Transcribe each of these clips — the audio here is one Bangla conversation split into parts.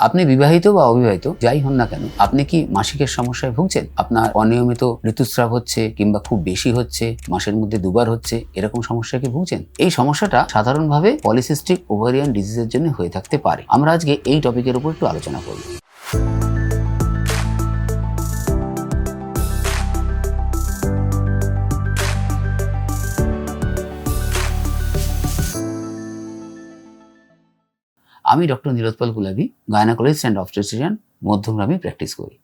আপনি বিবাহিত বা অবিবাহিত, যাই হন না কেন, আপনি কি মাসিকের সমস্যায় ভুগছেন? আপনার অনিয়মিত ঋতুস্রাব হচ্ছে কিংবা খুব বেশি হচ্ছে, মাসের মধ্যে দুবার হচ্ছে, এরকম সমস্যা কি ভুগছেন? এই সমস্যাটা সাধারণভাবে পলিসিস্টিক ওভারিয়ান ডিজিজের জন্য হয়ে থাকতে পারে। আমরা আজকে এই টপিকের উপর একটু আলোচনা করব। আমি doctor Nilotpal Gulabi gynaecologist and obstetrician মধ্যমগ্রামে practice করি।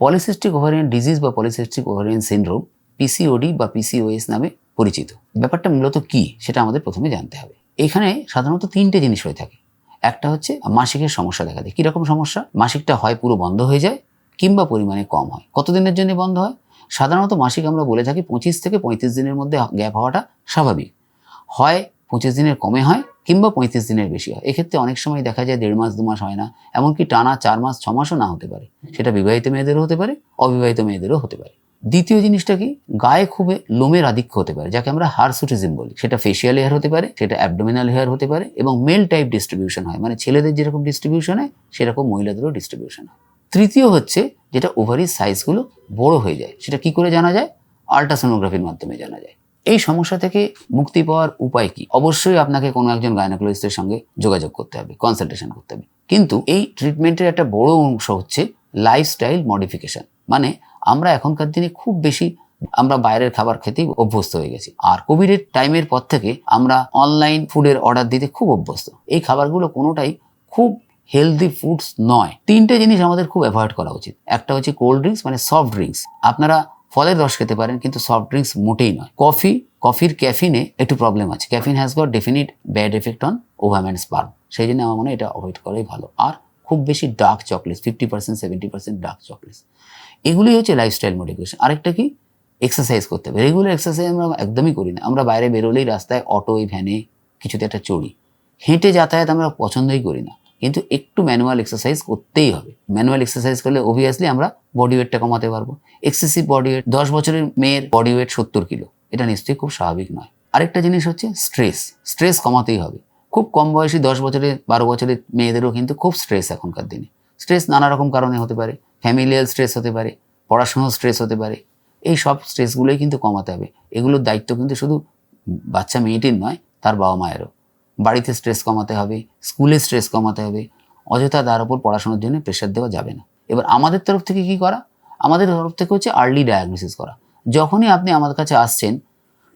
পলিসিস্টিক ওভারিয়ান ডিজিজ বা পলিসিস্টিক ওভারিয়ান সিনড্রোম পিসিওডি বা পিসিওএস নামে পরিচিত। ব্যাপারটা মূলত কি সেটা আমাদের প্রথমে জানতে হবে। এখানে সাধারণত তিনটে জিনিস হয়ে থাকে। একটা হচ্ছে মাসিকের সমস্যা দেখা দেয়। কীরকম সমস্যা? মাসিকটা হয় পুরো বন্ধ হয়ে যায় কিংবা পরিমাণে কম হয়। কতদিনের জন্য বন্ধ হয়? সাধারণত মাসিক আমরা বলে থাকি পঁচিশ থেকে পঁয়ত্রিশ দিনের মধ্যে গ্যাপ হওয়াটা স্বাভাবিক। হয় পঁচিশ দিনের কমে হয় কিংবা পঁয়ত্রিশ দিনের বেশি হয়। এক্ষেত্রে অনেক সময় দেখা যায় দেড় মাস, দু মাস হয় না। এমনকি টানা চার মাস, ছ মাসও না হতে পারে। সেটা বিবাহিত মেয়েদেরও হতে পারে, অবিবাহিত মেয়েদেরও হতে পারে। দ্বিতীয় জিনিসটা কি? গায়ে খুবই লোমের আধিক্য হতে পারে, যাকে আমরা হারসুটিজম বলি। সেটা ফেসিয়াল হেয়ার হতে পারে, সেটা অ্যাবডোমিনাল হেয়ার হতে পারে এবং মেল টাইপ ডিস্ট্রিবিউশন হয়। মানে ছেলেদের যেরকম ডিস্ট্রিবিউশন হয়, সেরকম মহিলাদেরও ডিস্ট্রিবিউশন হয়। তৃতীয় হচ্ছে যেটা ওভারির সাইজগুলো বড় হয়ে যায়। সেটা কি করে জানা যায়? আল্ট্রাসোনোগ্রাফির মাধ্যমে জানা যায়। এই সমস্যা থেকে মুক্তি পাওয়ার উপায় কি? অবশ্যই আপনাকে কোনো একজন গায়নাকোলজিস্টের সঙ্গে যোগাযোগ করতে হবে কনসালটেশন করতে হবে। কিন্তু এই ট্রিটমেন্টের একটা বড় অংশ হচ্ছে লাইফস্টাইল মডিফিকেশন মানে আমরা এখনকার দিনে খুব বেশি আমরা বাইরের খাবার খেতেই অভ্যস্ত হয়ে গেছি। আর কোভিডের টাইমের পর থেকে আমরা অনলাইন ফুডের অর্ডার দিতে খুব অভ্যস্ত। এই খাবারগুলো কোনোটাই খুব হেলদি ফুডস নয়। তিনটে জিনিস আমাদের খুব অ্যাভয়েড করা উচিত। একটা হচ্ছে কোল্ড ড্রিঙ্কস মানে সফট ড্রিঙ্কস আপনারা ফলের রস খেতে পারেন, কিন্তু সফট ড্রিঙ্কস মোটেই নয়। কফি কফির ক্যাফিনে একটু প্রবলেম আছে। Caffeine has got definite bad effect on overman sperm সেই জন্য আমার মনে হয় এটা অ্যাভয়েড করাই ভালো। আর খুব বেশি dark chocolates fifty percent seventy percent dark chocolates এগুলি হচ্ছে লাইফস্টাইল মডিফিকেশন আরেকটা কি? এক্সারসাইজ করতে হবে। রেগুলার এক্সারসাইজ আমরা একদমই করি না। আমরা বাইরে বেরোলেই রাস্তায় অটোয় ভ্যানে কিছুতে একটা চড়ি। হেঁটে যাতায়াত আমরা পছন্দই করি না। কিন্তু একটু ম্যানুয়াল এক্সারসাইজ করতেই হবে। ম্যানুয়াল এক্সারসাইজ করলে অবভিয়াসলি আমরা বডি ওয়েটটা কমাতে পারব। এক্সেসিভ বডি ওয়েট দশ বছরের মেয়ের বডি ওয়েট সত্তর কিলো। এটা নিশ্চয়ই খুব স্বাভাবিক নয়। আরেকটা জিনিস হচ্ছে স্ট্রেস স্ট্রেস কমাতেই হবে। খুব কম বয়সী দশ বছরের বারো বছরের মেয়েদেরও কিন্তু খুব স্ট্রেস এখনকার দিনে। স্ট্রেস নানা রকম কারণে হতে পারে। ফ্যামিলিয়াল স্ট্রেস হতে পারে, পড়াশোনার স্ট্রেস হতে পারে। এই সব স্ট্রেসগুলোই কিন্তু কমাতে হবে। এগুলোর দায়িত্ব কিন্তু শুধু বাচ্চা মেয়েটির নয়, তার বাবা মায়েরও বাড়িতে স্ট্রেস কমাতে হবে স্কুলে স্ট্রেস কমাতে হবে, অযথা তার উপর পড়াশোনার জন্য প্রেশার দেওয়া যাবে না। এবার আমাদের তরফ থেকে কি করা? আমাদের তরফ থেকে হচ্ছে আর্লি ডায়াগনোসিস করা। যখনই আপনি আমাদের কাছে আসছেন,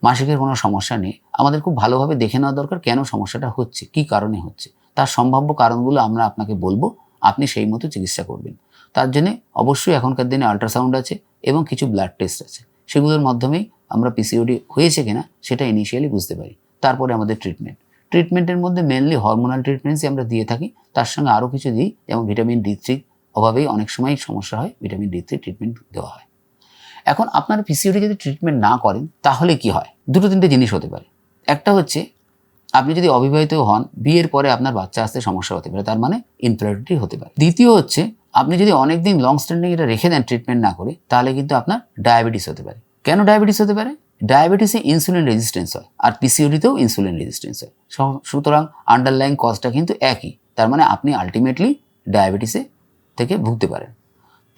মাসিকের কোনো সমস্যা নেই, আমাদের খুব ভালোভাবে দেখে নেওয়া দরকার কেন সমস্যাটা হচ্ছে, কি কারণে হচ্ছে। তার সম্ভাব্য কারণগুলো আমরা আপনাকে বলব, আপনি সেই মতো চিকিৎসা করবেন। তার জন্য অবশ্যই এখনকার দিনে আল্ট্রাসাউন্ড আছে এবং কিছু ব্লাড টেস্ট আছে। সেগুলোর মাধ্যমেই আমরা পিসিওডি হয়েছে কিনা, সেটা ইনিশিয়ালি বুঝতে পারি। তারপরে আমাদের ট্রিটমেন্ট ট্রিটমেন্টের মধ্যে মেনলি হরমোনাল ট্রিটমেন্টসই আমরা দিয়ে থাকি। তার সঙ্গে আরও কিছু দিই, যেমন ভিটামিন ডি থ্রি অভাবেই অনেক সময় সমস্যা হয় ভিটামিন ডি থ্রি ট্রিটমেন্ট দেওয়া হয়। এখন আপনার পিসিওডি যদি ট্রিটমেন্ট না করেন, তাহলে কি হয়? দুটো তিনটে জিনিস হতে পারে। একটা হচ্ছে, আপনি যদি অবিবাহিত হন, বিয়ের পরে আপনার বাচ্চা আসতে সমস্যা হতে পারে, তার মানে ইনফার্টিলিটি হতে পারে। দ্বিতীয় হচ্ছে, আপনি যদি অনেকদিন লং স্ট্যান্ডিং এটা রেখে দেন ট্রিটমেন্ট না করে, তাহলে কিন্তু আপনার ডায়াবেটিস হতে পারে। কেন ডায়াবেটিস হতে পারে? ডায়াবেটিসে ইনসুলিন রেজিস্ট্যান্স হয়, আর পিসিওডিতেও ইনসুলিন রেজিস্ট্যান্স হয়। সুতরাং আন্ডারলাইন কজটা কিন্তু একই, তার মানে আপনি আলটিমেটলি ডায়াবেটিসে থেকে ভুগতে পারেন।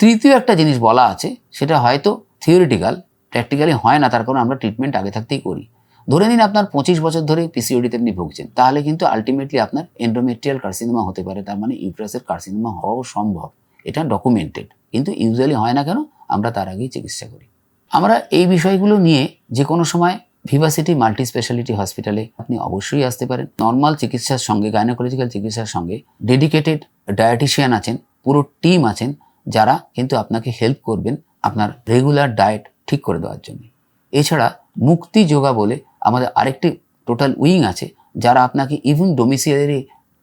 তৃতীয় একটা জিনিস বলা আছে, সেটা হয়তো থিওরিটিক্যাল প্র্যাকটিক্যালি হয় না, তার কারণ আমরা ট্রিটমেন্ট আগে থাকতেই করি। ধরে নিন আপনার পঁচিশ বছর ধরে পিসিওডিতে আপনি ভুগছেন, তাহলে কিন্তু আলটিমেটলি আপনার এন্ডোমেট্রিয়াল কার্সিনোমা হতে পারে, তার মানে ইউট্রাসের কার্সিনোমা হওয়াও সম্ভব। এটা ডকুমেন্টেড কিন্তু ইউজুয়ালি হয় না কেন, আমরা তার আগেই চিকিৎসা করি। আমরা এই বিষয়গুলো নিয়ে যে কোনো সময় ভিভাসিটি মাল্টি স্পেশালিটি হসপিটালে আপনি অবশ্যই আসতে পারেন। নর্মাল চিকিৎসার সঙ্গে গাইনোকোলজিক্যাল চিকিৎসার সঙ্গে ডেডিকেটেড ডায়েটিশিয়ান আছেন, পুরো টিম আছেন, যারা কিন্তু আপনাকে হেল্প করবেন আপনার রেগুলার ডায়েট ঠিক করে দেওয়ার জন্য। এছাড়া মুক্তি যোগা বলে আমাদের আরেকটি টোটাল উইং আছে, যারা আপনাকে ইভেন ডোমিসিয়ারি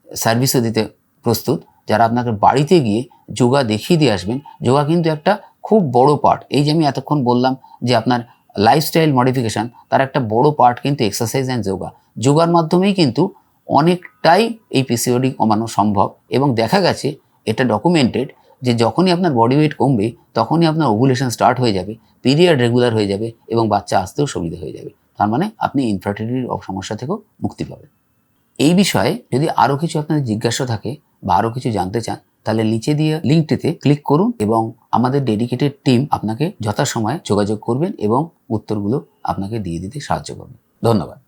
সার্ভিসও দিতে প্রস্তুত, যারা আপনাকে বাড়িতে গিয়ে যোগা দেখিয়ে দিয়ে আসবেন। যোগা কিন্তু একটা খুব বড় পার্ট এই যে আমি এতক্ষণ বললাম যে আপনার লাইফস্টাইল মডিফিকেশান তার একটা বড় পার্ট কিন্তু এক্সারসাইজ অ্যান্ড যোগা যোগার মাধ্যমেই কিন্তু অনেকটাই এই পিসিওডি কমানো সম্ভব এবং দেখা গেছে এটা ডকুমেন্টেড যে যখনই আপনার বডি ওয়েট কমবে, তখনই আপনার ওভুলেশন স্টার্ট হয়ে যাবে পিরিয়ড রেগুলার হয়ে যাবে এবং বাচ্চা আসতেও সুবিধা হয়ে যাবে। তার মানে আপনি ইনফার্টিলিটির সমস্যা থেকেও মুক্তি পাবেন। এই বিষয়ে যদি আরও কিছু আপনাদের জিজ্ঞাসা থাকে বা আরও কিছু জানতে চান তাহলে নিচে দিয়ে লিঙ্কটিতে ক্লিক করুন এবং আমাদের ডেডিকেটেড টিম আপনাকে যথাসময়ে যোগাযোগ করবেন এবং উত্তরগুলো আপনাকে দিয়ে দিতে সাহায্য করবে। ধন্যবাদ।